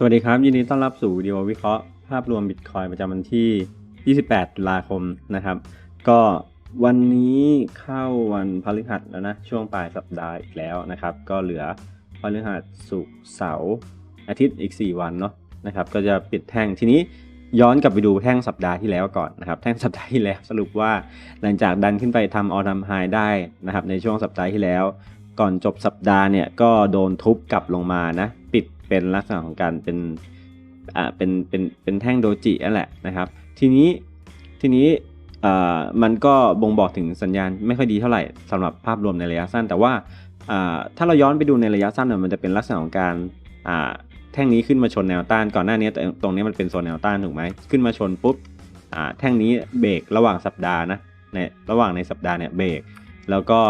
สวัสดีครับ ยินดีต้อนรับสู่วิดีโอวิเคราะห์ภาพรวมบิตคอยประจำวันที่ 28 ตุลาคมนะครับ ก็วันนี้เข้าวันพฤหัสแล้วนะ ช่วงปลายสัปดาห์อีกแล้วนะครับ ก็เหลือพฤหัสศุกร์เสาร์อาทิตย์อีก 4 วันเนาะนะครับ ก็จะปิดแท่งทีนี้ย้อนกลับไปดูแท่งสัปดาห์ที่แล้วก่อนนะครับ แท่งสัปดาห์ที่แล้วสรุปว่าหลังจากดันขึ้นไปทำออทำไฮได้นะครับในช่วงสัปดาห์ที่แล้ว ก่อนจบสัปดาห์เนี่ยก็โดนทุบกลับลงมานะ เป็นลักษณะของการเป็นอ่าเป็นเป็นเป็นแท่งโดจินั่นแหละนะครับ ทีนี้ทีนี้อ่ามันก็บ่งบอกถึงสัญญาณไม่ค่อยดีเท่าไหร่สำหรับภาพรวมในระยะสั้น แต่ว่าอ่าถ้าเราย้อนไปดูในระยะสั้นเนี่ยมันจะเป็นลักษณะของการอ่าแท่งนี้ขึ้นมาชนแนวต้านก่อนหน้านี้แต่ตรงนี้มันเป็นโซนแนวต้านถูกไหมขึ้นมาชนปุ๊บอ่าแท่งนี้เบรกระหว่างสัปดาห์นะในระหว่างในสัปดาห์เนี่ยเบรกแล้วก็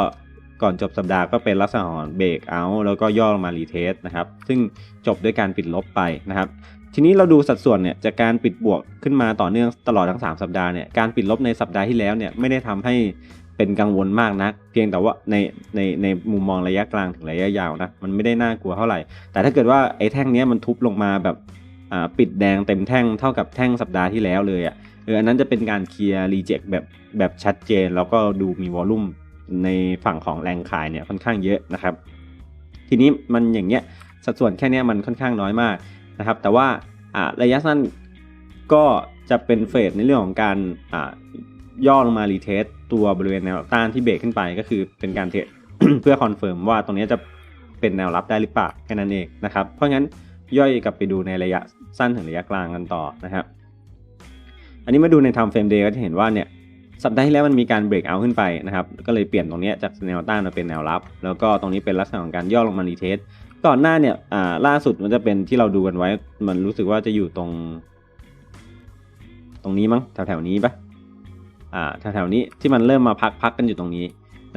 ก่อนจบสัปดาห์ก็เป็นลักษณะของเบรกเอาแล้วก็ย่อลงมารีเทสนะครับ ซึ่งจบด้วยการปิดลบไปนะครับ ทีนี้เราดูสัดส่วนเนี่ยจากการปิดบวกขึ้นมาต่อเนื่องตลอดทั้ง 3 สัปดาห์เนี่ยการปิดลบในสัปดาห์ที่แล้วเนี่ยไม่ได้ทำให้เป็นกังวลมากนัก เพียงแต่ว่าในในในมุมมองระยะกลางถึงระยะยาวนะมันไม่ได้น่ากลัวเท่าไหร่ แต่ถ้าเกิดว่าไอ้แท่งนี้มันทุบลงมาแบบอ่าปิดแดงเต็มแท่งเท่ากับแท่งสัปดาห์ที่แล้วเลยอะ่ะเอออันนั้นจะเป็นการเคลียร์รีเจ็คแบบแบบชัดเจน แล้วก็ดูมีวอลลุ่ม ในฝั่งของแรงขายเนี่ยค่อนข้างเยอะนะครับ ทีนี้มันอย่างเงี้ยสัดส่วนแค่เนี้ยมันค่อนข้างน้อยมากนะครับ แต่ว่าระยะสั้นก็จะเป็นเฟสในเรื่องของการย่อลงมารีเทสตัวบริเวณแนวต้านที่เบรกขึ้นไปก็คือเป็นการเทสเพื่อคอนเฟิร์มว่าตรงนี้จะเป็นแนวรับได้หรือเปล่าแค่นั้นเองนะครับ เพราะงั้นย่อยกลับไปดูในระยะสั้นถึงระยะกลางกันต่อนะครับ อันนี้มาดูใน time frame day ก็จะเห็นว่าเนี่ย สัปดาห์ที่แล้วมันมีการเบรกเอาขึ้นไปนะครับ ก็เลยเปลี่ยนตรงนี้จากแนวต้านมาเป็นแนวรับ แล้วก็ตรงนี้เป็นลักษณะของการย่อลงมารีเทสก่อนหน้าเนี่ยล่าสุดมันจะเป็นที่เราดูกันไว้ มันรู้สึกว่าจะอยู่ตรง ตรงนี้มั้งแถวๆนี้ปะอ่าแถวๆนี้ที่มันเริ่มมาพักพักกันอยู่ตรงนี้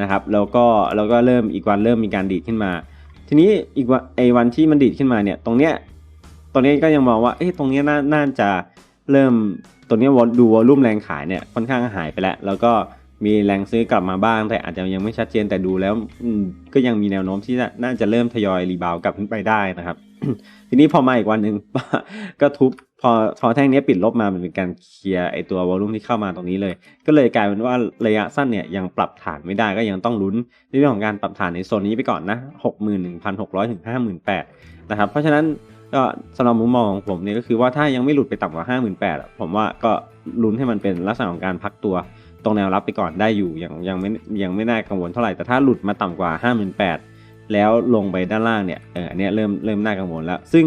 นะครับ แล้วก็แล้วก็เริ่มอีกวันเริ่มมีการดีดขึ้นมา ทีนี้อีกวันไอ้วันที่มันดีดขึ้นมาเนี่ย ตรงเนี้ยตรงนี้ก็ยังมองว่าเอ๊ะตรงเนี้ยน่าน่าจะ เริ่มตัวนี้ดูวอลลุ่มแรงขายเนี่ยค่อนข้างหายไปแล้ว แล้วก็มีแรงซื้อกลับมาบ้าง แต่อาจจะยังไม่ชัดเจนแต่ดูแล้วก็ยังมีแนวโน้มที่น่าจะเริ่มทยอยรีบาวกลับขึ้นไปได้นะครับ ทีนี้พอมาอีกวันหนึ่งก็ทุบพอพอแท่งนี้ปิดลบมามันเป็นการเคลียร์ไอตัววอลลุ่มที่เข้ามาตรงนี้เลย ก็เลยกลายเป็นว่าระยะสั้นเนี่ยยังปรับฐานไม่ได้ก็ยังต้องลุ้นในเรื่องของการปรับฐานในโซนนี้ไปก่อนนะ 61,600ถึง58,000นะครับเพราะฉะนั้น ก็สำหรับมุมมองของผมเนี่ยก็คือว่าถ้ายังไม่หลุดไปต่ำกว่า 58,000ผมว่าก็ลุ้นให้มันเป็นลักษณะของการพักตัวตรงแนวรับไปก่อนได้อยู่ยังยังไม่ยังไม่น่ากังวลเท่าไหร่แต่ถ้าหลุดมาต่ำกว่า 58,000 แล้วลงไปด้านล่างเนี่ยเอออันเนี้ยเริ่มเริ่มน่ากังวลแล้ว ซึ่ง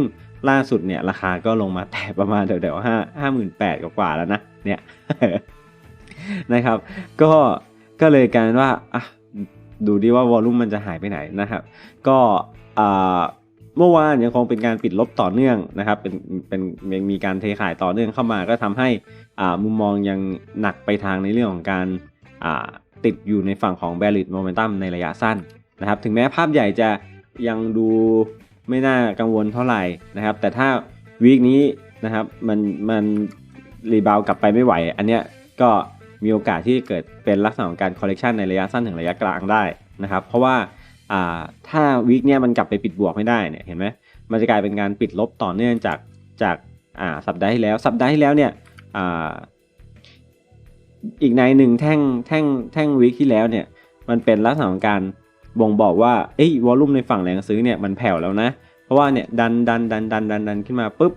ล่าสุดเนี่ยราคาก็ลงมาแตะประมาณเดี๋ยวๆห้าห้าหมื่นแปดกว่าแล้วนะเนี่ยนะครับ ก็ก็เลยกลายเป็นว่าอะดูดิว่าวอลลุ่มมันจะหายไปไหนนะครับ ก็อ่า เมื่อวานยังคงเป็นการปิดลบต่อเนื่องนะครับ เป็นเป็นยังมีการเทขายต่อเนื่องเข้ามา ก็ทำให้อ่ามุมมองยังหนักไปทางในเรื่องของการอ่าติดอยู่ในฝั่งของ bearish momentum ในระยะสั้นนะครับ ถึงแม้ภาพใหญ่จะยังดูไม่น่ากังวลเท่าไหร่นะครับ แต่ถ้าวีคนี้นะครับมันมันรีบาวกลับไปไม่ไหว อันเนี้ยก็มีโอกาสที่เกิดเป็นลักษณะของการ correction ในระยะสั้นถึงระยะกลางได้นะครับ เพราะว่า อ่าถ้าวีคเนี้ยมันกลับไปปิดบวกไม่ได้เนี่ยเห็นไหมมันจะกลายเป็นการปิดลบต่อเนื่องจากจากอ่าสัปดาห์ที่แล้วสัปดาห์ที่แล้วเนี่ยอ่าอีกในหนึ่งแท่งแท่งแท่งวีคที่แล้วเนี่ยมันเป็นลักษณะของการบ่งบอกว่าเอ้ยวอลลุ่มในฝั่งแรงซื้อเนี่ยมันแผ่วแล้วนะ เพราะว่าเนี่ยดันดันดันดันดันดันขึ้นมาปุ๊บ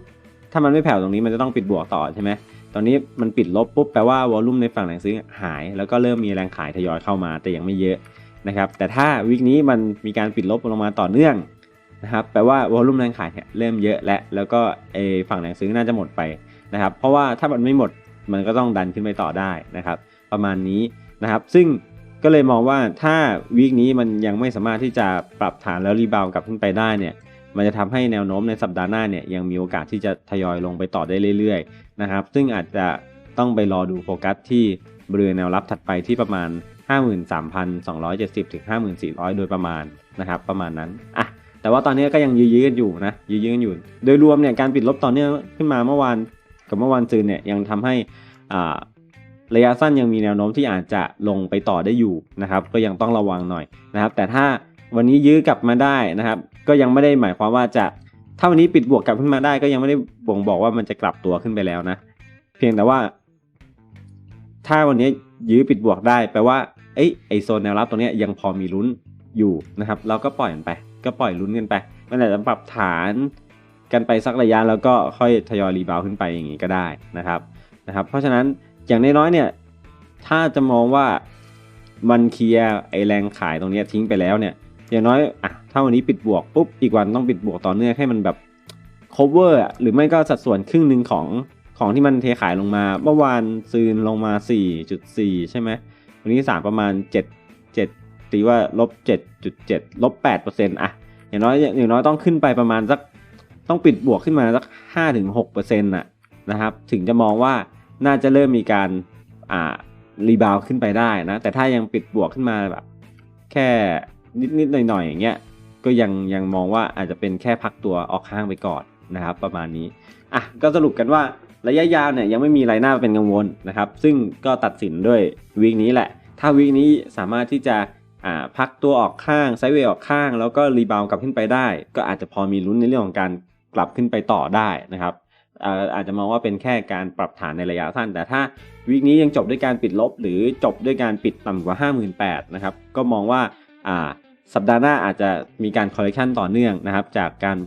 ถ้ามันไม่แผ่วตรงนี้มันจะต้องปิดบวกต่อใช่ไหมตอนนี้มันปิดลบปุ๊บแปลว่าวอลลุ่มในฝั่งแรงซื้อหาย แล้วก็เริ่มมีแรงขายทยอยเข้ามาแต่ยังไม่เยอะ นะครับแต่ถ้าวิกนี้มันมีการปิดลบลงมาต่อเนื่องนะครับแปลว่าวอลลุ่มแรงขายเนี่ยเริ่มเยอะและแล้วก็ไอฝั่งแรงซื้อน่าจะหมดไปนะครับ เพราะว่าถ้ามันไม่หมดมันก็ต้องดันขึ้นไปต่อได้นะครับ ประมาณนี้นะครับ ซึ่งก็เลยมองว่าถ้าวีคนี้มันยังไม่สามารถที่จะปรับฐานแล้วรีบาวกลับขึ้นไปได้เนี่ย มันจะทำให้แนวโน้มในสัปดาห์หน้าเนี่ยยังมีโอกาสที่จะทยอยลงไปต่อได้เรื่อยๆนะครับ ซึ่งอาจจะต้องไปรอดูโฟกัสที่บริเวณแนวรับถัดไปที่ประมาณ 53,270ถึง54,000 โดยประมาณนะครับ ประมาณนั้นอะแต่ว่าตอนนี้ก็ยังยื้อๆกันอยู่นะ ยื้อๆกันอยู่ โดยรวมเนี่ยการปิดลบต่อเนื่องขึ้นมาเมื่อวานกับเมื่อวานซืนเนี่ยยังทำให้อ่าระยะสั้นยังมีแนวโน้มที่อาจจะลงไปต่อได้อยู่นะครับ ก็ยังต้องระวังหน่อยนะครับ แต่ถ้าวันนี้ยื้อกลับมาได้นะครับ ก็ยังไม่ได้หมายความว่าจะถ้าวันนี้ปิดบวกกลับขึ้นมาได้ ก็ยังไม่ได้บ่งบอกว่ามันจะกลับตัวขึ้นไปแล้วนะ เพียงแต่ว่า ถ้าวันนี้ยื้อปิดบวกได้แปลว่า เอ้ยไอโซนแนวรับตรงนี้ยังพอมีลุ้นอยู่นะครับเราก็ปล่อยมันไป ก็ปล่อยลุ้นกันไปมันอาจจะปรับฐานกันไปสักระยะแล้วก็ค่อยทยอยรีบาวขึ้นไปอย่างนี้ก็ได้นะครับนะครับ เพราะฉะนั้นอย่างน้อยๆเนี่ยถ้าจะมองว่ามันเคลียร์ไอแรงขายตรงนี้ทิ้งไปแล้วเนี่ยอย่างน้อยอะถ้าวันนี้ปิดบวกปุ๊บอีกวันต้องปิดบวกต่อเนื่องให้มันแบบ cover อะหรือไม่ก็สัดส่วนครึ่งหนึ่งของของที่มันเทขายลงมา เมื่อวานซืนลงมา 4.4 ใช่ไหม วันนี้3ประมาณ 7 7 ตีว่าลบ7.7ลบ8%อะอย่างน้อยอย่างน้อยต้องขึ้นไปประมาณสักต้องปิดบวกขึ้นมาสัก5-6%น่ะนะครับ ถึงจะมองว่าน่าจะเริ่มมีการอ่ารีบาวขึ้นไปได้นะ แต่ถ้ายังปิดบวกขึ้นมาแบบ แค่นิดๆหน่อยๆอย่างเงี้ยก็ยังยังมองว่าอาจจะเป็นแค่พักตัวออกข้างไปก่อนนะครับ ประมาณนี้อะก็สรุปกันว่า ระยะยาวเนี่ยยังไม่มีอะไรน่าเป็นกังวลนะครับ ซึ่งก็ตัดสินด้วยวีคนี้แหละ ถ้าวีคนี้สามารถที่จะพักตัวออกข้างไซเวย์ออกข้าง แล้วก็รีบาวกลับขึ้นไปได้ ก็อาจจะพอมีลุ้นในเรื่องของการกลับขึ้นไปต่อได้นะครับอาจจะมองว่าเป็นแค่การปรับฐานในระยะสั้น แต่ถ้าวีคนี้ยังจบด้วยการปิดลบ หรือจบด้วยการปิดต่ำกว่า 58,000นะครับก็มองว่าสัปดาห์หน้าอาจจะมีการคอลเล t ชันต่อเนื่องนะครับจากการ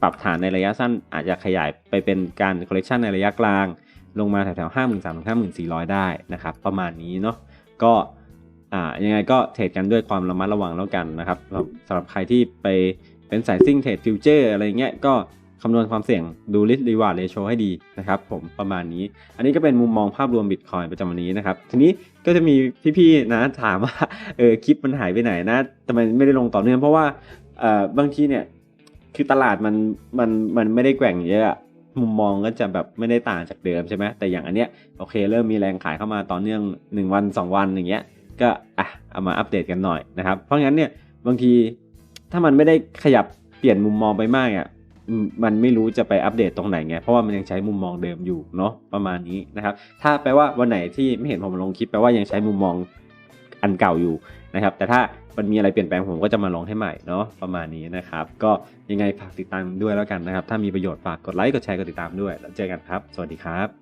ปรับฐานในระยะสั้นอาจจะขยายไปเป็นการคอลเล t ชันในระยะกลาง ลงมาแถวๆห้าหมื่นสามถึงห้าหมื่นสี่ร้อยได้นะครับ ประมาณนี้เนาะก็อ่ายังไงก็เทรดกันด้วยความระมัดระวังแล้วกันนะครับสำหรับใครที่ไปเป็นสายซิ่งเทรดฟิวเจอร์อะไรเงี้ยก็คำนวณความเสี่ยงดูลิสต์รีวาร์ดเรโชให้ดีนะครับผมประมาณนี้ อันนี้ก็เป็นมุมมองภาพรวมบิตคอยประจำวันนี้นะครับ ทีนี้ก็จะมีพี่ๆนะถามว่าเออคลิปมันหายไปไหนนะทำไมไม่ได้ลงต่อเนื่องเพราะว่าเออบางทีเนี่ย คือตลาดมันมันมันไม่ได้แกว่งเยอะมุมมองก็จะแบบไม่ได้ต่างจากเดิมใช่ไหมแต่อย่างอันเนี้ยโอเค เริ่มมีแรงขายเข้ามาต่อเนื่อง 1 วัน 2 วันอย่างเงี้ยก็อะเอามาอัปเดตกันหน่อยนะครับ เพราะงั้นเนี่ยบางทีถ้ามันไม่ได้ขยับเปลี่ยนมุมมองไปมากอะมมันไม่รู้จะไปอัปเดตตรงไหนไงเพราะว่ามันยังใช้มุมมองเดิมอยู่เนาะประมาณนี้นะครับถ้าแปลว่าวันไหนที่ไม่เห็นผมลงคลิปแปลว่ายังใช้มุมมอง อันเก่าอยู่นะครับ แต่ถ้ามันมีอะไรเปลี่ยนแปลงผมก็จะมาลองให้ใหม่เนาะประมาณนี้นะครับ ก็ยังไงฝากติดตามด้วยแล้วกันนะครับ ถ้ามีประโยชน์ฝากกดไลค์กดแชร์กดติดตามด้วยแล้วเจอกันครับ สวัสดีครับ